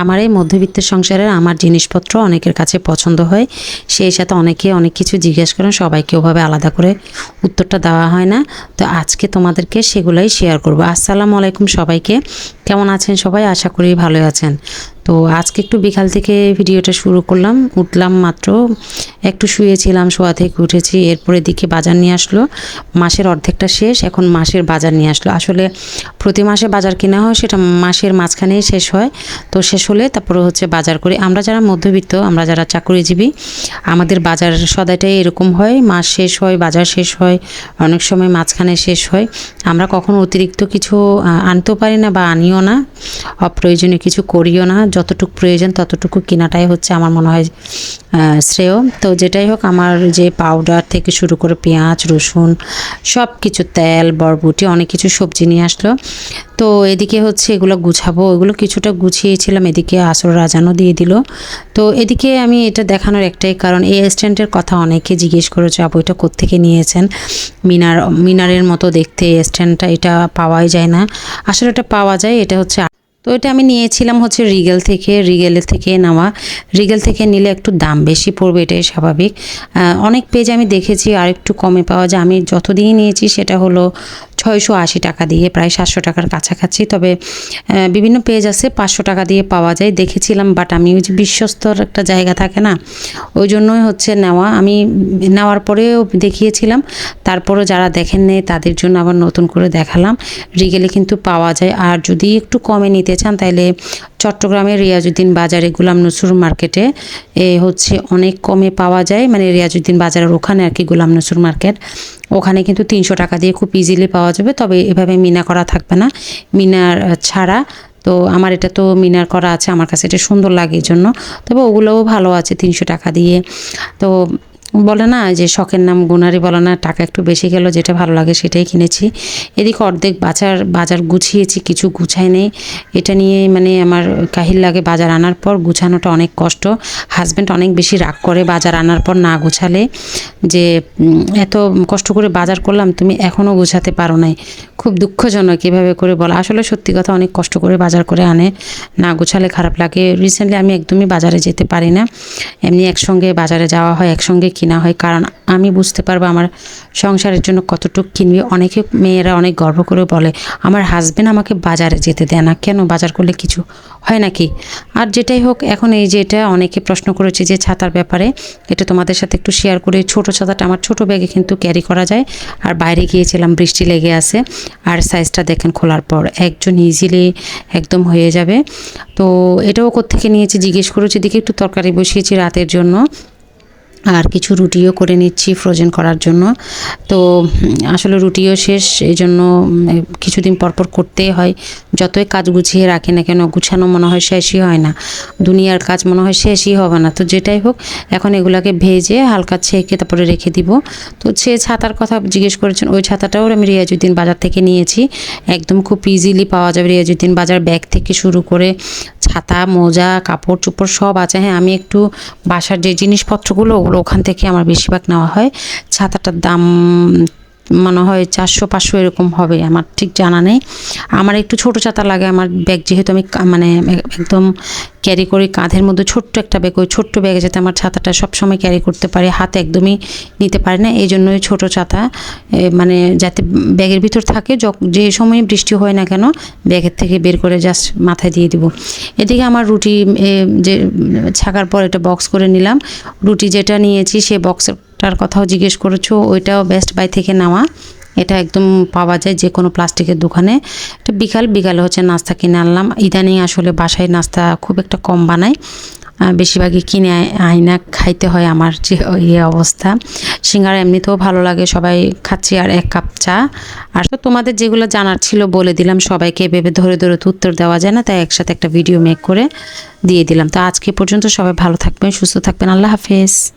আমার এই মধ্যবিত্তের সংসারের আমার জিনিসপত্র অনেকের কাছে পছন্দ হয়। সেই সাথে অনেকে অনেক কিছু জিজ্ঞেস করেন, সবাইকে ওভাবে আলাদা করে উত্তরটা দেওয়া হয় না। তো আজকে তোমাদেরকে সেগুলাই শেয়ার করব। আসসালামু আলাইকুম সবাইকে। কেমন আছেন সবাই? আশা করি ভালো আছেন। তো আজকে একটু বিকাল থেকে ভিডিওটা শুরু করলাম। উঠলাম মাত্র, একটু শুয়েছিলাম, শোয়া থেকে উঠেছি, এরপরে দিকে বাজার নিয়ে আসলো। মাসের অর্ধেকটা শেষ, এখন মাসের বাজার নিয়ে আসলো। আসলে প্রতি মাসে বাজার কেনা হয়, সেটা মাসের মাঝখানেই শেষ হয়। তো শেষ হলে তারপরে হচ্ছে বাজার করি। আমরা যারা মধ্যবিত্ত, আমরা যারা চাকরিজীবী, আমাদের বাজার সদাইটাই এরকম হয়। মাস শেষ হয়, বাজার শেষ হয়, অনেক সময় মাঝখানে শেষ হয়। আমরা কখনো অতিরিক্ত কিছু আনতেও পারি না বা আনিও না, অপ্রয়োজনীয় কিছু করিও না, যতটুকু প্রয়োজন ততটুকু কেনাটাই হচ্ছে আমার মনে হয় শ্রেয়। তো যেটাই হোক আমার যে পাউডার থেকে শুরু করে পেঁয়াজ, রসুন সব কিছু তেল, বরবুটি, অনেক কিছু সবজি নিয়ে আসলো। তো এদিকে হচ্ছে এগুলো গুছাবো এগুলো কিছুটা গুছিয়েছিলাম, এদিকে আসর রাজানো দিয়ে দিল। তো এদিকে আমি এটা দেখানোর একটাই কারণ, এই স্ট্যান্ডের কথা অনেকে জিজ্ঞেস করেছে, আপু, এটা কোত্থেকে নিয়েছেন? মিনার, মিনারের মতো দেখতে স্ট্যান্ডটা, এটা পাওয়াই যায় না। আসলে এটা পাওয়া যায়, এটা হচ্ছে তো এটা আমি নিয়েছিলাম হচ্ছে রিগেল থেকে রিগেলের থেকে নেওয়া। রিগেল থেকে নিলে একটু দাম বেশি পড়বে, এটাই স্বাভাবিক। অনেক পেজ আমি দেখেছি আর একটু কমে পাওয়া যায়। আমি যতদিনই নিয়েছি, সেটা হলো ছয়শো আশি টাকা দিয়ে, প্রায় সাতশো টাকার কাছাকাছি। তবে বিভিন্ন পেজ আছে, পাঁচশো টাকা দিয়ে পাওয়া যায়। দেখেছিলাম বাট আমি ওই যে বিশ্বস্তর একটা জায়গা থাকে না, ওই জন্যই হচ্ছে নেওয়া। আমি নেওয়ার পরেও দেখিয়েছিলাম, তারপরও যারা দেখেন নেই তাদের জন্য আবার নতুন করে দেখালাম। রিগেলে কিন্তু পাওয়া যায়। আর যদি একটু কমে নিতে চান, তাহলে চট্টগ্রামের রিয়াজুদ্দিন বাজারে গুলাম নসরুর মার্কেটে এ হচ্ছে অনেক কমে পাওয়া যায়। মানে রিয়াজুদ্দিন বাজারের ওখানে আর কি গুলাম নসরুর মার্কেট ওখানে কিন্তু তিনশো টাকা দিয়ে খুব ইজিলি পাওয়া যাবে। তবে এভাবে মিনা করা থাকবে না। মিনার ছাড়া। তো আমার এটা তো মিনার করা আছে, আমার কাছে এটা সুন্দর লাগে এই জন্য তবে ওগুলোও ভালো আছে তিনশো টাকা দিয়ে। তো বলে না, যে শখের নাম গুনারি বলে না, টাকা একটু বেশি গেল, যেটা ভালো লাগে সেটাই কিনেছি। এদিকে অর্ধেক বাজার বাজার গুছিয়েছি, কিছু গুছাই নেই। এটা নিয়ে মানে আমার কাহিল লাগে বাজার আনার পর, গুছানোটা অনেক কষ্ট। হাজব্যান্ড অনেক বেশি রাগ করে বাজার আনার পর না গুছালে, যে এত কষ্ট করে বাজার করলাম, তুমি এখনও গুছাতে পারো নাই। খুব দুঃখজনক এভাবে করে বলা। আসলে সত্যি কথা, অনেক কষ্ট করে বাজার করে আনে, না গুছালে খারাপ লাগে। রিসেন্টলি আমি একদমই বাজারে যেতে পারি না। এমনি একসঙ্গে বাজারে যাওয়া হয়, একসঙ্গে কিনা হয়, কারণ আমি বুঝতে পারব আমার সংসারের জন্য কতটুকু কিনবে। অনেকে মেয়েরা অনেক গর্ব করে বলে, আমার হাজবেন্ড আমাকে বাজারে যেতে দেয় না। কেন? বাজার করলে কিছু হয় নাকি? আর যেটাই হোক, এখন এই যে এটা অনেকে প্রশ্ন করেছে যে ছাতার ব্যাপারে, এটা তোমাদের সাথে একটু শেয়ার করে, ছোট ছাতাটা আমার ছোট ব্যাগে কিন্তু ক্যারি করা যায়। আর বাইরে গিয়েছিলাম, বৃষ্টি লেগে আছে, আর সাইজটা দেখেন খোলার পর, একজন ইজিলি একদম হয়ে যাবে। তো এটাও কোত্থেকে নিয়েছি? জিজ্ঞেস করেছি দিকে একটু তরকারি বসিয়েছি রাতের জন্য। আর কিছু রুটিও করে নিচ্ছি ফ্রোজেন করার জন্য। তো, আসলে রুটিও শেষ, এই জন্য কিছুদিন পরপর করতেই হয়। যতই কাজ গুছিয়ে রাখি না কেন, গুছানো মনে হয় শেষই হয় না। দুনিয়ার কাজ মনে হয় শেষই হবে না। তো যেটাই হোক, এখন এগুলাকে ভেজে হালকা ছেঁকে তারপরে রেখে দিব। তো সে ছাতার কথা জিজ্ঞেস করেছেন, ওই ছাতাটাও আমি রিয়াজুদ্দিন বাজার থেকে নিয়েছি। একদম খুব ইজিলি পাওয়া যাবে রিয়াজুদ্দিন বাজার ব্যাগ থেকে শুরু করে ছাতা, মোজা কাপড় চোপড় সব আছে। হ্যাঁ আমি একটু বাসার যে জিনিসপত্রগুলো ওখান থেকে আমার বেশিরভাগ নেওয়া হয়। ছাতাটার দাম মনে হয় চারশো, পাঁচশো এরকম হবে, আমার ঠিক জানা নেই। আমার একটু ছোট ছাতা লাগে, আমার ব্যাগ যেহেতু আমি মানে একদম ক্যারি করি, কাঁধের মধ্যে ছোট্ট একটা ব্যাগ ওই ছোট্ট ব্যাগে যাতে আমার ছাতাটা সবসময় ক্যারি করতে পারি, হাতে একদমই নিতে পারি না এই জন্যই ছোটো ছাতা মানে যাতে ব্যাগের ভিতর থাকে যে সময় বৃষ্টি হয় না কেন ব্যাগের থেকে বের করে জাস্ট মাথায় দিয়ে দিব। এদিকে আমার রুটি যে ছাকার পর এটা বক্স করে নিলাম। রুটি যেটা নিয়েছি, সে বক্সটার কথাও জিজ্ঞেস করেছ, ওইটাও বেস্ট বাই থেকে নেওয়া। এটা একদম পাওয়া যায় যে কোনো প্লাস্টিকের দোকানে। এটা বিকাল, বিকালে হচ্ছে নাস্তা কিনে আনলাম। ইদানিং আসলে বাসায় নাস্তা খুব একটা কম বানাই বেশিরভাগই কিনে আয়- আয়না খাইতে হয় আমার যে ইয়ে অবস্থা। সিঙ্গারা এমনিতেও ভালো লাগে, সবাই খাচ্ছি আর এক কাপ চা। আর তো তোমাদের যেগুলো জানার ছিল বলে দিলাম, সবাইকে ভেবে ধরে ধরে তো উত্তর দেওয়া যায় না, তাই একসাথে একটা ভিডিও মেক করে দিয়ে দিলাম। তো আজকে পর্যন্ত সবাই ভালো থাকবেন, সুস্থ থাকবেন। আল্লাহ হাফেজ।